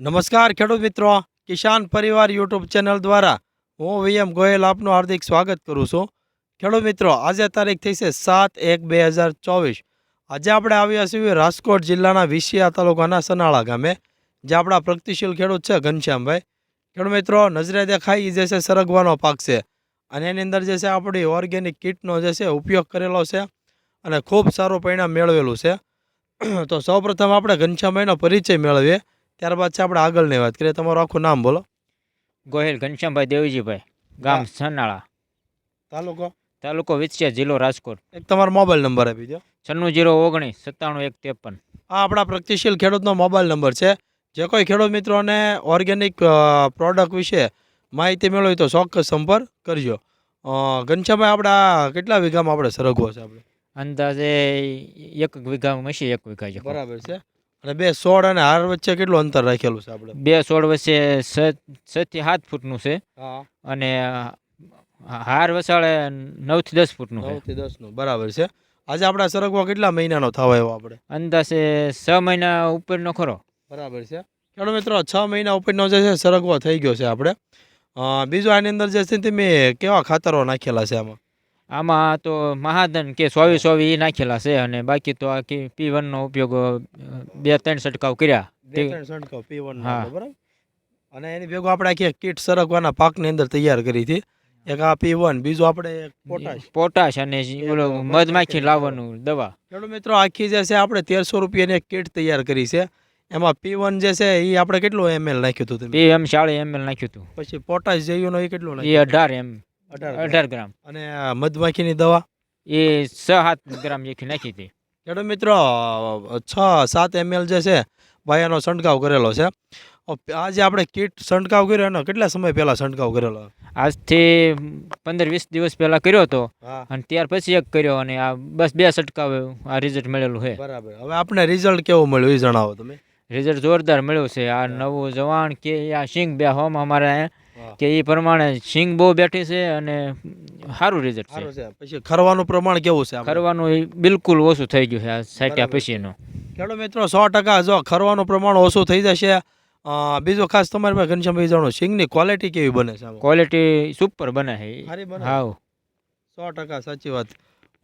નમસ્કાર ખેડૂત મિત્રો, કિસાન પરિવાર યુટ્યુબ ચેનલ દ્વારા હું વીએમ ગોયલ આપનું હાર્દિક સ્વાગત કરું છું. ખેડૂત મિત્રો, આજે તારીખ થઈ છે સાત એક બે હજાર ચોવીસ. આજે આપણે આવ્યા છીએ રાજકોટ જિલ્લાના વિસિયા તાલુકાના સનાળા ગામે જે આપણા પ્રગતિશીલ ખેડૂત છે ઘનશ્યામભાઈ. ખેડૂત મિત્રો, નજરે દેખાય જે છે સરગવાનો પાક છે. અને એની અંદર જે છે આપણી ઓર્ગેનિક કીટનો જે છે ઉપયોગ કરેલો છે અને ખૂબ સારું પરિણામ મેળવેલું છે. તો સૌપ્રથમ આપણે ઘનશ્યામભાઈનો પરિચય મેળવીએ. ત્યારબાદ છે આપણે આગળની વાત કરીએ. તમારું આખું નામ બોલો. ગોહિલ ઘનશ્યામભાઈ દેવજીભાઈ ગામ સનાળા. તાલુકો? તાલુકો વિછિયા જિલ્લો રાજકોટ. એક તમારો મોબાઈલ નંબર આપી દો છન્નું જીરો ઓગણીસ સત્તાણું એક ત્રેપન. આ આપણા પ્રગતિશીલ ખેડૂતનો મોબાઈલ નંબર છે. જે કોઈ ખેડૂત મિત્રોને ઓર્ગેનિક પ્રોડક્ટ વિશે માહિતી મેળવી તો ચોક્કસ સંપર્ક કરજો. ઘનશ્યામભાઈ આપણા કેટલા વીઘામાં આપણે સરગવો છે આપણે? અંદાજે એક વીઘા મશી એક વીઘા છે બરાબર છે. અને બે સોળ અને હાર વચ્ચે કેટલું અંતર રાખેલું છે આપણે? બે છોડ વચ્ચે છ થી સાત ફૂટનું છે. અને હાર વસાળે નવથી દસ ફૂટનું નવથી દસ દસનું બરાબર છે. આજે આપણા સરગવા કેટલા મહિનાનો થવા એવો આપણે? અંદાજે છ મહિના ઉપરનો ખરો. બરાબર છે. ખેડૂત મિત્રો છ મહિના ઉપરનો જે છે સરગવો થઈ ગયો છે આપણે. બીજું આની અંદર જે છે તમે કેવા ખાતરો નાખેલા છે આમાં? આમાં તો મહાદન કે સોવી સોવી એ નાખેલા છે અને બાકી તો આ પી વનનો ઉપયોગ બે ત્રણ છંટકાવ કર્યા. બે ત્રણ છંટકાવ P1 નો હા. બરાબર? અને એની ભેગું આપણે આખી કીટ સરગવાના પાકની અંદર તૈયાર કરી હતી. એક આ પી વન બીજું આપણે પોટાશ. પોટાશ અને ઓલો મધમાખી લાવવાનું દવા. ખેડૂત મિત્રો આખી જે છે આપણે તેરસો રૂપિયાની એક કીટ તૈયાર કરી છે. એમાં પી વન જે છે એ આપણે કેટલું એમએલ નાખ્યું હતું પી એમ ચાળીસ એમએલ નાખ્યું હતું. પછી પોટાશ જેવું એ કેટલું એ અઢાર એમ અઢાર ગ્રામ. અને આ મધમાખીની દવા? એ છ સાત ગ્રામ જેટલી નાખી હતી. ખેડૂત મિત્રો છ સાત એમએલ જે છે ભાઈનો છંટકાવ કરેલો છે. આ જે આપણે કીટ છંટકાવ કર્યો એનો કેટલા સમય પહેલા છંટકાવ કરેલો? આજથી પંદર વીસ દિવસ પહેલા કર્યો હતો. અને ત્યાર પછી એક કર્યો અને આ બસ બે છંટકાવ આ રિઝલ્ટ મળેલું છે. બરાબર. હવે આપણે રિઝલ્ટ કેવું મળ્યું એ જણાવો તમે. રિઝલ્ટ જોરદાર મળ્યું છે. આ નવું જવાન કે આ સિંગ બે હોમ અમારે અહીંયા કે એ પ્રમાણે સિંગ બહુ બેઠી છે અને સારું રિઝલ્ટ છે. પછી ખરવાનું પ્રમાણ કેવું છે? ખરવાનું બિલકુલ ઓછું થઈ ગયું છે આ સાટ્યા. પછીનું. ખેડૂત મિત્રો સો ટકા જો ખરવાનું પ્રમાણ ઓછું થઈ જશે બીજું ખાસ તમારી પાસે ઘનશ્યામભાઈ જાણો સિંગની ક્વોલિટી કેવી બને છે ક્વોલિટી સુપર બને છે. હાવ. સો ટકા સાચી વાત.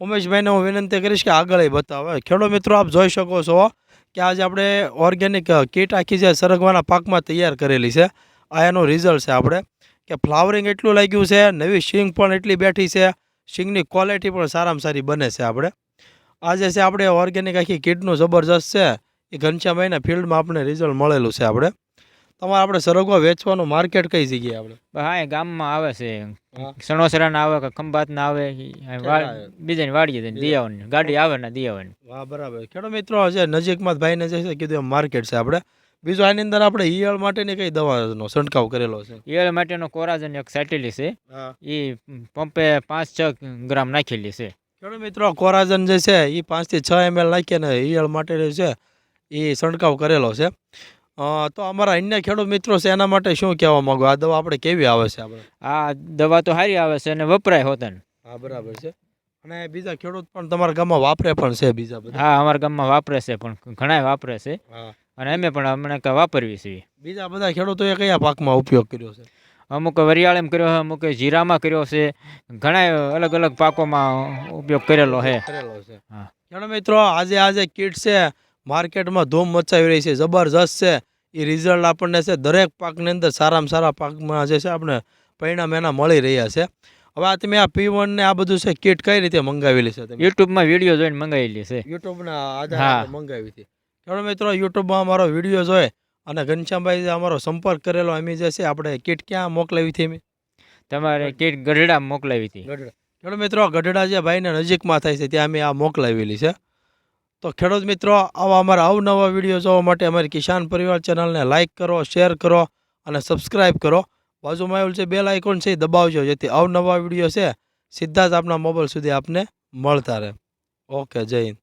ઉમેશભાઈને હું વિનંતી કરીશ કે આગળ બતાવે. ખેડૂત મિત્રો આપ જોઈ શકો છો કે આજે આપણે ઓર્ગેનિક કીટ આખી જે સરગવાના પાકમાં તૈયાર કરેલી છે. આ એનું રિઝલ્ટ છે આપણે કે ફ્લાવરિંગ એટલું લાગ્યું છે નવી શીંગ પણ એટલી બેઠી છે શીંગની ક્વોલિટી પણ સારામાં સારી બને છે આપણે. આ જે છે આપણે ઓર્ગેનિક આખી કીટનું જબરજસ્ત છે એ ઘનશ્યામભાઈના ફિલ્ડમાં આપણે રિઝલ્ટ મળેલું છે આપણે. તમારે આપણે સરગવા વેચવાનું માર્કેટ કઈ જગ્યાએ આપણે? હા એ ગામમાં આવે છે. હા. સણોસરાના આવે કે ખંભાતના આવે. બીજાની વાડીએ જઈને દઈ આવવાની ગાડી આવે ને દઈ આવવાની વાહ બરાબર. ખેડૂત મિત્રો છે નજીકમાં જ ભાઈને જે છે કીધું એમ માર્કેટ છે આપણે. બીજું આની અંદર આપણે ઈયળ માટેની કઈ દવાનો છંટકાવ કરેલો છે? ઈયળ માટેનો કોરાજન એક સેટેલી છે. એ પંપે પાંચ છ ગ્રામ નાખેલી છે. મિત્રો કોરાજન જે છે એ પાંચથી છ એમએલ નાખીને ઈયળ માટે છે એ છંટકાવ કરેલો છે. તો અમારા અન્ય ખેડૂત મિત્રો છે એના માટે શું કહેવા માંગો? આ દવા આપણે કેવી આવે છે આપણે? આ દવા તો સારી આવે છે અને વપરાય હોતા ને હા બરાબર છે. અને બીજા ખેડૂત પણ તમારા ગામમાં વાપરે પણ છે બીજા બધા? હા અમારા ગામમાં વાપરે છે પણ ઘણાય વાપરે છે. હા. અને અમે પણ હમણાં વાપરવી છે બીજા બધા ખેડૂતોએ કયા પાકમાં ઉપયોગ કર્યો છે? અમુક વરિયાળીમાં કર્યો છે અમુક જીરામાં કર્યો છે. ઘણા અલગ અલગ પાકોમાં ઉપયોગ કરેલો છે. કરેલો છે. હા. મિત્રો આજે આજે કીટ છે માર્કેટમાં ધૂમ મચાવી રહી છે જબરજસ્ત છે. એ રિઝલ્ટ આપણને છે દરેક પાકની અંદર સારામાં સારા પાકમાં જે છે આપણે પરિણામ એના મળી રહ્યા છે. હવે આ તમે આ પી વન ને આ બધું છે કીટ કઈ રીતે મંગાવેલી છે યુટ્યુબમાં વીડિયો જોઈને મંગાવેલી છે. યુટ્યુબના. આધારે મંગાવી હતી ખેડૂત મિત્રો યુટ્યુબમાં અમારો વીડિયો જોઈ અને ઘનશ્યામભાઈ જે અમારો સંપર્ક કરેલો અમે જે છે આપણે કીટ ક્યાં મોકલાવી હતી અમે? તમારે કીટ ગઢડા મોકલાવી હતી. ખેડૂત મિત્રો ગઢડા જે ભાઈને નજીકમાં થાય છે ત્યાં અમે આ મોકલાવેલી છે. તો ખેડૂત મિત્રો આવા અમારા અવનવા વીડિયો જોવા માટે અમારી કિસાન પરિવાર ચેનલને લાઇક કરો શેર કરો અને સબસ્ક્રાઇબ કરો. બાજુમાં આવેલું છે બેલ આઇકોન છે એ દબાવજો જેથી અવનવા વીડિયો છે સીધા જ આપના મોબાઈલ સુધી આપને મળતા રહે. ઓકે જય હિન્દ.